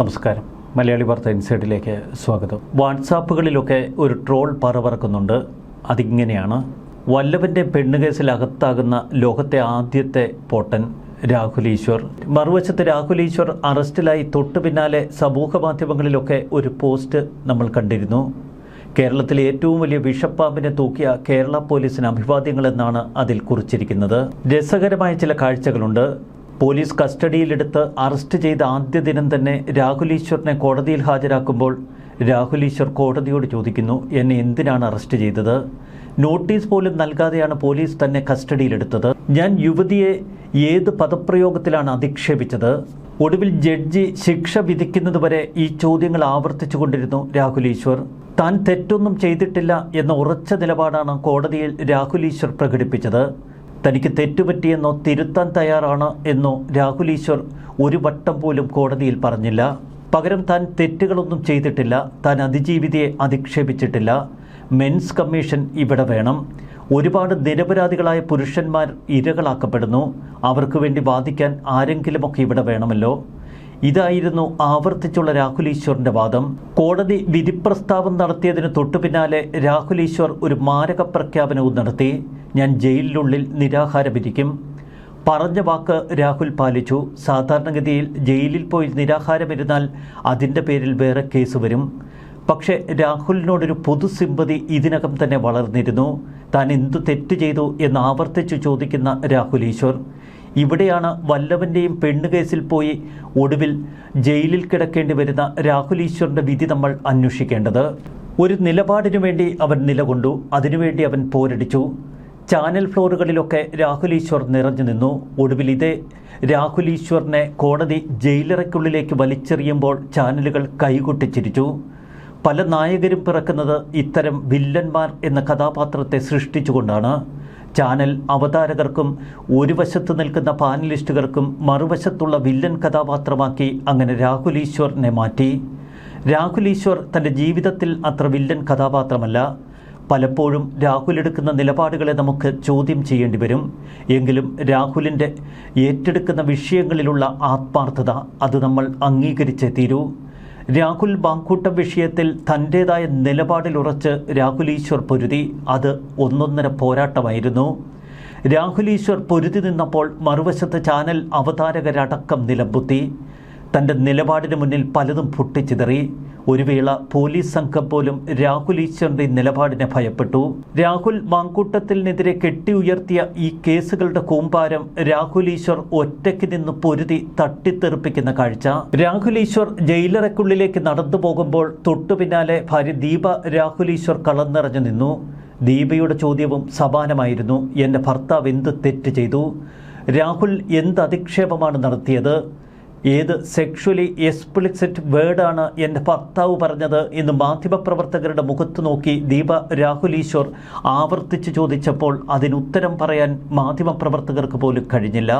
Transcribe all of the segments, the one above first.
നമസ്കാരം. മലയാളി വാർത്ത ഇൻസൈഡിലേക്ക് സ്വാഗതം. വാട്സാപ്പുകളിലൊക്കെ ഒരു ട്രോൾ പറവറക്കുന്നുണ്ട്. അതിങ്ങനെയാണ്. വല്ലഭന്റെ പെണ്ണുകേസിൽ അകത്താകുന്ന ലോകത്തെ ആദ്യത്തെ പോട്ടൻ രാഹുൽ ഈശ്വർ. മറുവശത്ത് രാഹുൽ ഈശ്വർ അറസ്റ്റിലായി തൊട്ടു പിന്നാലെ സമൂഹ മാധ്യമങ്ങളിലൊക്കെ ഒരു പോസ്റ്റ് നമ്മൾ കണ്ടിരുന്നു. കേരളത്തിലെ ഏറ്റവും വലിയ വിഷപ്പാമ്പിനെ തൂക്കിയ കേരള പോലീസിന് അഭിവാദ്യങ്ങളെന്നാണ് അതിൽ കുറിച്ചിരിക്കുന്നത്. രസകരമായ ചില കാഴ്ചകളുണ്ട്. പോലീസ് കസ്റ്റഡിയിലെടുത്ത് അറസ്റ്റ് ചെയ്ത ആദ്യ ദിനം തന്നെ രാഹുൽ ഈശ്വറിനെ കോടതിയിൽ ഹാജരാക്കുമ്പോൾ രാഹുൽ ഈശ്വർ കോടതിയോട് ചോദിക്കുന്നു എന്നെ എന്തിനാണ് അറസ്റ്റ് ചെയ്തത്? നോട്ടീസ് പോലും നൽകാതെയാണ് പോലീസ് തന്നെ കസ്റ്റഡിയിലെടുത്തത്. ഞാൻ യുവതിയെ ഏത് പദപ്രയോഗത്തിലാണ് അധിക്ഷേപിച്ചത്? ഒടുവിൽ ജഡ്ജി ശിക്ഷ വിധിക്കുന്നതുവരെ ഈ ചോദ്യങ്ങൾ ആവർത്തിച്ചു കൊണ്ടിരുന്നു രാഹുൽ ഈശ്വർ. താൻ തെറ്റൊന്നും ചെയ്തിട്ടില്ല എന്ന ഉറച്ച നിലപാടാണ് കോടതിയിൽ രാഹുൽ ഈശ്വർ പ്രകടിപ്പിച്ചത്. തനിക്ക് തെറ്റുപറ്റിയെന്നോ തിരുത്താൻ തയ്യാറാണ് എന്നോ രാഹുൽ ഈശ്വർ ഒരു വട്ടം പോലും കോടതിയിൽ പറഞ്ഞില്ല. പകരം താൻ തെറ്റുകളൊന്നും ചെയ്തിട്ടില്ല. താൻ അതിജീവിതയെ അധിക്ഷേപിച്ചിട്ടില്ല. മെൻസ് കമ്മീഷൻ ഇവിടെ വേണം. ഒരുപാട് നിരപരാധികളായ പുരുഷന്മാർ ഇരകളാക്കപ്പെടുന്നു. അവർക്ക് വേണ്ടി വാദിക്കാൻ ആരെങ്കിലുമൊക്കെ ഇവിടെ വേണമല്ലോ. ഇതായിരുന്നു ആവർത്തിച്ചുള്ള രാഹുൽ ഈശ്വറിന്റെ വാദം. കോടതി വിധിപ്രസ്താവം നടത്തിയതിന് തൊട്ടുപിന്നാലെ രാഹുൽ ഈശ്വർ ഒരു മാരക പ്രഖ്യാപനവും നടത്തി. ഞാൻ ജയിലിനുള്ളിൽ നിരാഹാരമിരിക്കും. പറഞ്ഞ വാക്ക് രാഹുൽ പാലിച്ചു. സാധാരണഗതിയിൽ ജയിലിൽ പോയി നിരാഹാരമിരുന്നാൽ അതിന്റെ പേരിൽ വേറെ കേസ് വരും. പക്ഷേ രാഹുലിനോടൊരു പൊതു സിമ്പതി ഇതിനകം തന്നെ വളർന്നിരുന്നു. താൻ എന്തു തെറ്റ് ചെയ്തു എന്ന് ആവർത്തിച്ചു ചോദിക്കുന്ന രാഹുൽ ഈശ്വർ ഇവിടെയാണ് വല്ലവന്റെയും പെണ്ണ് കേസിൽ പോയി ഒടുവിൽ ജയിലിൽ കിടക്കേണ്ടി വരുന്ന രാഹുൽ ഈശ്വറിന്റെ വിധി നമ്മൾ അന്വേഷിക്കേണ്ടത്. ഒരു നിലപാടിനു വേണ്ടി അവൻ നിലകൊണ്ടു. അതിനുവേണ്ടി അവൻ പോരടിച്ചു. ചാനൽ ഫ്ലോറുകളിലൊക്കെ രാഹുൽ ഈശ്വർ നിറഞ്ഞു നിന്നു. ഒടുവിൽ ഇതേ രാഹുൽ ഈശ്വറിനെ കോടതി ജയിലറയ്ക്കുള്ളിലേക്ക് വലിച്ചെറിയുമ്പോൾ ചാനലുകൾ കൈകൊട്ടിച്ചിരിച്ചു പല നായകരും പിറക്കുന്നത് ഇത്തരം വില്ലന്മാർ എന്ന കഥാപാത്രത്തെ സൃഷ്ടിച്ചുകൊണ്ടാണ്. ചാനൽ അവതാരകർക്കും ഒരു വശത്ത് നിൽക്കുന്ന പാനലിസ്റ്റുകൾക്കും മറുവശത്തുള്ള വില്ലൻ കഥാപാത്രമാക്കി അങ്ങനെ രാഹുൽ ഈശ്വറിനെ മാറ്റി. രാഹുൽ ഈശ്വർ തന്റെ ജീവിതത്തിൽ അത്ര വില്ലൻ കഥാപാത്രമല്ല. പലപ്പോഴും രാഹുൽ എടുക്കുന്ന നിലപാടുകളെ നമുക്ക് ചോദ്യം ചെയ്യേണ്ടി വരും. എങ്കിലും രാഹുലിന്റെ ഏറ്റെടുക്കുന്ന വിഷയങ്ങളിലുള്ള ആത്മാർത്ഥത അത് നമ്മൾ അംഗീകരിച്ചേ തീരൂ. രാഹുൽ ബാങ്കൂട്ട വിഷയത്തിൽ തന്റേതായ നിലപാടിൽ ഉറച്ച് രാഹുൽ ഈശ്വർ പൊരുതി. അത് ഒന്നൊന്നര പോരാട്ടമായിരുന്നു. രാഹുൽ ഈശ്വർ പൊരുതി നിന്നപ്പോൾ മറുവശത്ത് ചാനൽ അവതാരകരടക്കം നിലംപുത്തി. തന്റെ നിലപാടിന് മുന്നിൽ പലതും പൊട്ടിച്ചിതറി. ഒരു വേള പോലീസ് സംഘം പോലും രാഹുൽ ഈശ്വറിന്റെ നിലപാടിനെ ഭയപ്പെട്ടു. രാഹുൽ മാങ്കൂട്ടത്തിനെതിരെ കെട്ടി ഉയർത്തിയ ഈ കേസുകളുടെ കൂമ്പാരം രാഹുൽ ഈശ്വർ ഒറ്റയ്ക്ക് നിന്ന് പൊരുതി തട്ടിത്തെറിപ്പിക്കുന്ന കാഴ്ച. രാഹുൽ ഈശ്വർ ജയിലറയ്ക്കുള്ളിലേക്ക് നടന്നു പോകുമ്പോൾ തൊട്ടു പിന്നാലെ ഭാര്യ ദീപ രാഹുൽ ഈശ്വർ കളന്നിറഞ്ഞു നിന്നു. ദീപയുടെ ചോദ്യവും സമാനമായിരുന്നു. എന്റെ ഭർത്താവ് എന്ത് തെറ്റ് ചെയ്തു? രാഹുൽ എന്ത് അധിക്ഷേപമാണ് നടത്തിയത്? ഏത് സെക്ഷലി എക്സ്പ്ലിസിറ്റ് വേർഡാണ് എന്റെ ഭർത്താവ് പറഞ്ഞത് എന്ന് മാധ്യമപ്രവർത്തകരുടെ മുഖത്ത് നോക്കി ദീപ രാഹുൽ ഈശ്വർ ആവർത്തിച്ച് ചോദിച്ചപ്പോൾ അതിനുത്തരം പറയാൻ മാധ്യമപ്രവർത്തകർക്ക് പോലും കഴിഞ്ഞില്ല.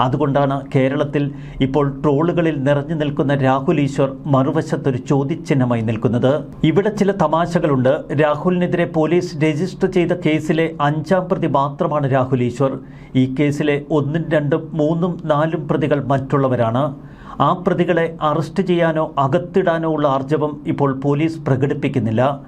അതുകൊണ്ടാണ് കേരളത്തിൽ ഇപ്പോൾ ട്രോളുകളിൽ നിറഞ്ഞു നിൽക്കുന്ന രാഹുൽ ഈശ്വർ മറുവശത്തൊരു ചോദ്യചിഹ്നമായി നിൽക്കുന്നത്. ഇവിടെ ചില തമാശകളുണ്ട്. രാഹുലിനെതിരെ പോലീസ് രജിസ്റ്റർ ചെയ്ത കേസിലെ അഞ്ചാം പ്രതി മാത്രമാണ് രാഹുൽ ഈശ്വർ. ഈ കേസിലെ ഒന്നും രണ്ടും മൂന്നും നാലും പ്രതികൾ മറ്റുള്ളവരാണ്. ആ പ്രതികളെ അറസ്റ്റ് ചെയ്യാനോ അകത്തിടാനോ ഉള്ള ആർജവം ഇപ്പോൾ പോലീസ് പ്രകടിപ്പിക്കുന്നില്ല.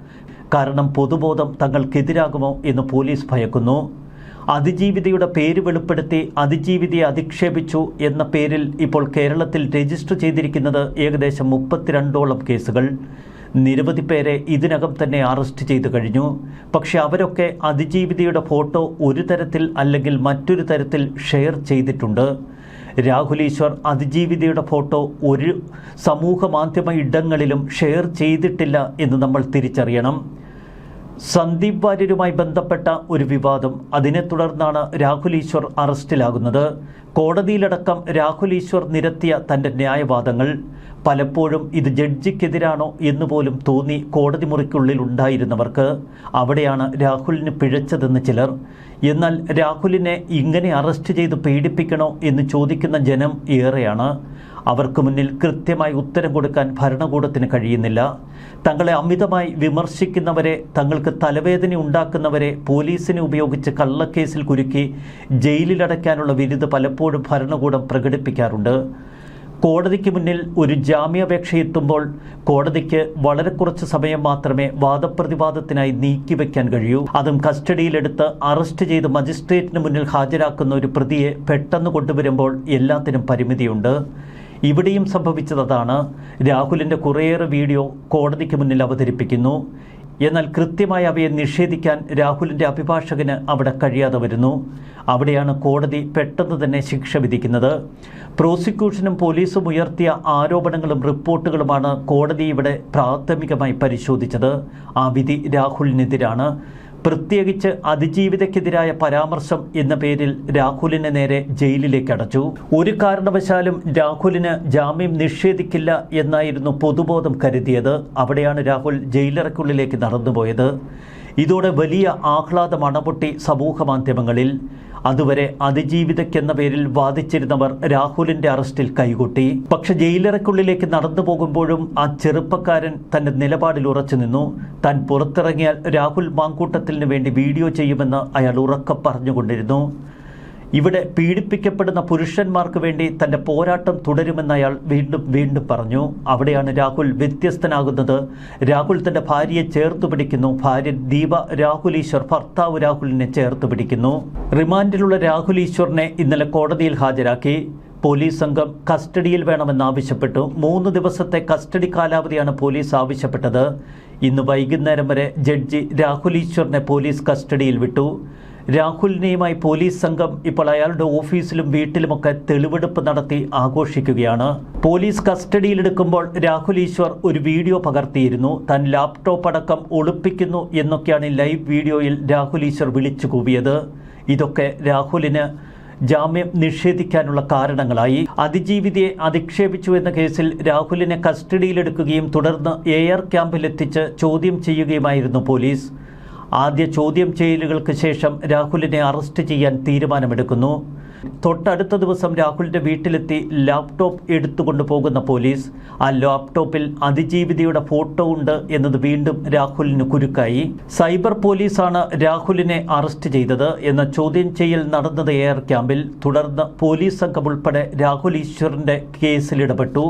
കാരണം പൊതുബോധം തങ്ങൾക്കെതിരാകുമോ എന്ന് പോലീസ് ഭയക്കുന്നു. അതിജീവിതയുടെ പേര് വെളിപ്പെടുത്തി അതിജീവിതയെ അധിക്ഷേപിച്ചു എന്ന പേരിൽ ഇപ്പോൾ കേരളത്തിൽ രജിസ്റ്റർ ചെയ്തിരിക്കുന്നത് ഏകദേശം മുപ്പത്തിരണ്ടോളം കേസുകൾ. നിരവധി പേരെ ഇതിനകം തന്നെ അറസ്റ്റ് ചെയ്തു കഴിഞ്ഞു. പക്ഷെ അവരൊക്കെ അതിജീവിതയുടെ ഫോട്ടോ ഒരു തരത്തിൽ അല്ലെങ്കിൽ മറ്റൊരു തരത്തിൽ ഷെയർ ചെയ്തിട്ടുണ്ട്. രാഹുൽ ഈശ്വർ അതിജീവിതയുടെ ഫോട്ടോ ഒരു സമൂഹ മാധ്യമ ഇടങ്ങളിലും ഷെയർ ചെയ്തിട്ടില്ല എന്ന് നമ്മൾ തിരിച്ചറിയണം. സന്ദീപ് വാര്യരുമായി ബന്ധപ്പെട്ട ഒരു വിവാദം. അതിനെ തുടർന്നാണ് രാഹുൽ ഈശ്വർ അറസ്റ്റിലാകുന്നത്. കോടതിയിലടക്കം രാഹുൽ ഈശ്വർ നിരത്തിയ തന്റെ ന്യായവാദങ്ങൾ. പലപ്പോഴും ഇത് ജഡ്ജിക്കെതിരാണോ എന്ന് പോലും തോന്നി കോടതി മുറിക്കുള്ളിൽ ഉണ്ടായിരുന്നവർക്ക്. അവിടെയാണ് രാഹുലിന് പിഴച്ചതെന്ന് ചിലർ. എന്നാൽ രാഹുലിനെ ഇങ്ങനെ അറസ്റ്റ് ചെയ്ത് പീഡിപ്പിക്കണോ എന്ന് ചോദിക്കുന്ന ജനം ഏറെയാണ്. അവർക്ക് മുന്നിൽ കൃത്യമായി ഉത്തരം കൊടുക്കാൻ ഭരണകൂടത്തിന് കഴിയുന്നില്ല. തങ്ങളെ അമിതമായി വിമർശിക്കുന്നവരെ തങ്ങൾക്ക് തലവേദന ഉണ്ടാക്കുന്നവരെ പോലീസിനെ ഉപയോഗിച്ച് കള്ളക്കേസിൽ കുരുക്കി ജയിലിലടയ്ക്കാനുള്ള വിരുദ്ധ പലപ്പോഴും ഭരണകൂടം പ്രകടിപ്പിക്കാറുണ്ട്. കോടതിക്ക് മുന്നിൽ ഒരു ജാമ്യാപേക്ഷ എത്തുമ്പോൾ കോടതിക്ക് വളരെ കുറച്ച് സമയം മാത്രമേ വാദപ്രതിവാദത്തിനായി നീക്കിവെക്കാൻ കഴിയൂ. അതും കസ്റ്റഡിയിലെടുത്ത് അറസ്റ്റ് ചെയ്ത് മജിസ്ട്രേറ്റിന് മുന്നിൽ ഹാജരാക്കുന്ന ഒരു പ്രതിയെ പെട്ടെന്ന് കൊണ്ടുവരുമ്പോൾ എല്ലാത്തിനും പരിമിതിയുണ്ട്. ഇവിടെയും സംഭവിച്ചതാണ്. രാഹുലിന്റെ കുറേയേറെ വീഡിയോ കോടതിക്ക് മുന്നിൽ അവതരിപ്പിക്കുന്നു. എന്നാൽ കൃത്യമായി അവയെ നിഷേധിക്കാൻ രാഹുലിന്റെ അഭിഭാഷകന് അവിടെ കഴിയാതെ വരുന്നു. അവിടെയാണ് കോടതി പെട്ടെന്ന് തന്നെ ശിക്ഷ വിധിക്കുന്നത്. പ്രോസിക്യൂഷനും പോലീസും ഉയർത്തിയ ആരോപണങ്ങളും റിപ്പോർട്ടുകളുമാണ് കോടതി ഇവിടെ പ്രാഥമികമായി പരിശോധിച്ചത്. ആ വിധി രാഹുലിനെതിരാണ്. പ്രത്യേകിച്ച് അതിജീവിതയ്ക്കെതിരായ പരാമർശം എന്ന പേരിൽ രാഹുലിനെ നേരെ ജയിലിലേക്ക് അടച്ചു. ഒരു കാരണവശാലും രാഹുലിന് ജാമ്യം നിഷേധിക്കില്ല എന്നായിരുന്നു പൊതുബോധം കരുതിയത്. അവിടെയാണ് രാഹുൽ ജയിലറയ്ക്കുള്ളിലേക്ക് നടന്നുപോയത്. ഇതോടെ വലിയ ആഹ്ലാദം അണപൊട്ടി സമൂഹ മാധ്യമങ്ങളിൽ അതുവരെ അതിജീവിതയ്ക്കെന്ന പേരിൽ വാദിച്ചിരുന്നവർ രാഹുലിന്റെ അറസ്റ്റിൽ കൈകൊട്ടി. പക്ഷെ ജയിലറയ്ക്കുള്ളിലേക്ക് നടന്നു പോകുമ്പോഴും ആ ചെറുപ്പക്കാരൻ തന്റെ നിലപാടിൽ ഉറച്ചു നിന്നു. താൻ പുറത്തിറങ്ങിയാൽ രാഹുൽ മാങ്കൂട്ടത്തിന് വേണ്ടി വീഡിയോ ചെയ്യുമെന്ന് അയാൾ ഉറക്കെ പറഞ്ഞുകൊണ്ടിരുന്നു. ഇവിടെ പീഡിപ്പിക്കപ്പെടുന്ന പുരുഷന്മാർക്ക് വേണ്ടി തന്റെ പോരാട്ടം തുടരുമെന്ന് അയാൾ വീണ്ടും വീണ്ടും പറഞ്ഞു. അവിടെയാണ് രാഹുൽ വ്യത്യസ്തനാകുന്നത്. രാഹുൽ തന്റെ ഭാര്യയെ ചേർത്ത് പിടിക്കുന്നു. ഭാര്യ ദീപ രാഹുൽ ഈശ്വർ ഭർത്താവ് രാഹുലിനെ ചേർത്ത് പിടിക്കുന്നു. റിമാൻഡിലുള്ള രാഹുൽ ഈശ്വറിനെ ഇന്നലെ കോടതിയിൽ ഹാജരാക്കി. പോലീസ് സംഘം കസ്റ്റഡിയിൽ വേണമെന്നാവശ്യപ്പെട്ടു മൂന്ന് ദിവസത്തെ കസ്റ്റഡി കാലാവധിയാണ് പോലീസ് ആവശ്യപ്പെട്ടത്. ഇന്ന് വൈകുന്നേരം വരെ ജഡ്ജി രാഹുൽ ഈശ്വറിനെ പോലീസ് കസ്റ്റഡിയിൽ വിട്ടു. രാഹുലിനെയുമായി പോലീസ് സംഘം ഇപ്പോൾ അയാളുടെ ഓഫീസിലും വീട്ടിലുമൊക്കെ തെളിവെടുപ്പ് നടത്തി ആഘോഷിക്കുകയാണ്. പോലീസ് കസ്റ്റഡിയിലെടുക്കുമ്പോൾ രാഹുൽ ഈശ്വർ ഒരു വീഡിയോ പകർത്തിയിരുന്നു. തൻ ലാപ്ടോപ്പ് അടക്കം ഒളിപ്പിക്കുന്നു എന്നൊക്കെയാണ് ലൈവ് വീഡിയോയിൽ രാഹുൽ ഈശ്വർ വിളിച്ചു കൂവിയത്. ഇതൊക്കെ രാഹുലിന് ജാമ്യം നിഷേധിക്കാനുള്ള കാരണങ്ങളായി. അതിജീവിതയെ അധിക്ഷേപിച്ചു എന്ന കേസിൽ രാഹുലിനെ കസ്റ്റഡിയിലെടുക്കുകയും തുടർന്ന് എയർ ക്യാമ്പിലെത്തിച്ച് ചോദ്യം ചെയ്യുകയുമായിരുന്നു പോലീസ്. ആദ്യ ചോദ്യം ചെയ്യലുകൾക്ക് ശേഷം രാഹുലിനെ അറസ്റ്റ് ചെയ്യാൻ തീരുമാനമെടുക്കുന്നു. തൊട്ടടുത്ത ദിവസം രാഹുലിന്റെ വീട്ടിലെത്തി ലാപ്ടോപ്പ് എടുത്തുകൊണ്ടു പോകുന്ന പോലീസ് ആ ലാപ്ടോപ്പിൽ അതിജീവിതയുടെ ഫോട്ടോ ഉണ്ട് എന്നത് വീണ്ടും രാഹുലിന് കുരുക്കായി. സൈബർ പോലീസാണ് രാഹുലിനെ അറസ്റ്റ് ചെയ്തത് എന്ന ചോദ്യം ചെയ്യൽ നടന്നത് എയർ ക്യാമ്പിൽ. തുടർന്ന് പോലീസ് സംഘം ഉൾപ്പെടെ രാഹുൽ ഈശ്വറിന്റെ കേസിൽ ഇടപെട്ടു.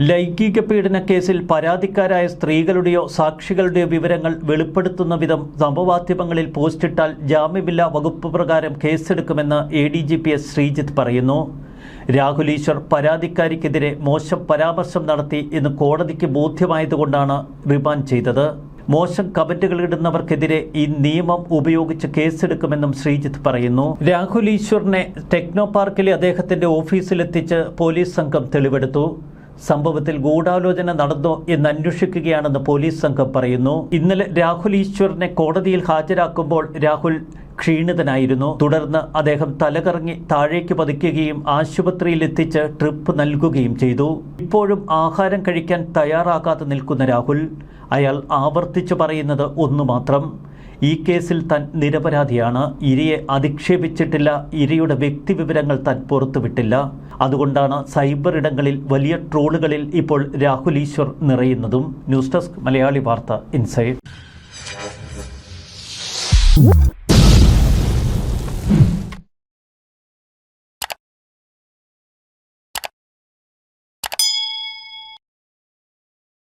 ലൈംഗിക പീഡന കേസിൽ പരാതിക്കാരായ സ്ത്രീകളുടെയോ സാക്ഷികളുടെയോ വിവരങ്ങൾ വെളിപ്പെടുത്തുന്ന വിധം നവമാധ്യമങ്ങളിൽ പോസ്റ്റിട്ടാൽ ജാമ്യമില്ലാ വകുപ്പ് പ്രകാരം കേസെടുക്കുമെന്ന് A D G P S Sreejith പറയുന്നു. രാഹുൽ ഈശ്വർ പരാതിക്കാരിക്കെതിരെ മോശം പരാമർശം നടത്തി എന്ന് കോടതിക്ക് ബോധ്യമായതുകൊണ്ടാണ് റിമാൻഡ് ചെയ്തത്. മോശം കമന്റുകൾ ഇടുന്നവർക്കെതിരെ ഈ നിയമം ഉപയോഗിച്ച് കേസെടുക്കുമെന്നും ശ്രീജിത്ത് പറയുന്നു. രാഹുൽ ഈശ്വറിനെ ടെക്നോ പാർക്കിലെ അദ്ദേഹത്തിന്റെ ഓഫീസിലെത്തിച്ച് പോലീസ് സംഘം തെളിവെടുത്തു. സംഭവത്തിൽ ഗൂഢാലോചന നടന്നോ എന്ന് അന്വേഷിക്കുകയാണെന്ന് പോലീസ് സംഘം പറയുന്നു. ഇന്നലെ രാഹുൽ ഈശ്വറിനെ കോടതിയിൽ ഹാജരാക്കുമ്പോൾ രാഹുൽ ക്ഷീണിതനായിരുന്നു. തുടർന്ന് അദ്ദേഹം തലകറങ്ങി താഴേക്ക് പതിക്കുകയും ആശുപത്രിയിൽ എത്തിച്ച് ട്രിപ്പ് നൽകുകയും ചെയ്തു. ഇപ്പോഴും ആഹാരം കഴിക്കാൻ തയ്യാറാകാതെ നിൽക്കുന്ന രാഹുൽ അയാൾ ആവർത്തിച്ചു പറയുന്നത് ഒന്നു മാത്രം ഈ കേസിൽ താൻ നിരപരാധിയാണ്. ഇരയെ അധിക്ഷേപിച്ചിട്ടില്ല. ഇരയുടെ വ്യക്തിവിവരങ്ങൾ താൻ പുറത്തുവിട്ടില്ല. അതുകൊണ്ടാണ് സൈബർ ഇടങ്ങളിൽ വലിയ ട്രോളുകളിൽ ഇപ്പോൾ രാഹുൽ ഈശ്വർ നിറയുന്നതും. ന്യൂസ് ഡെസ്ക് മലയാളി വാർത്ത ഇൻസൈഡ്.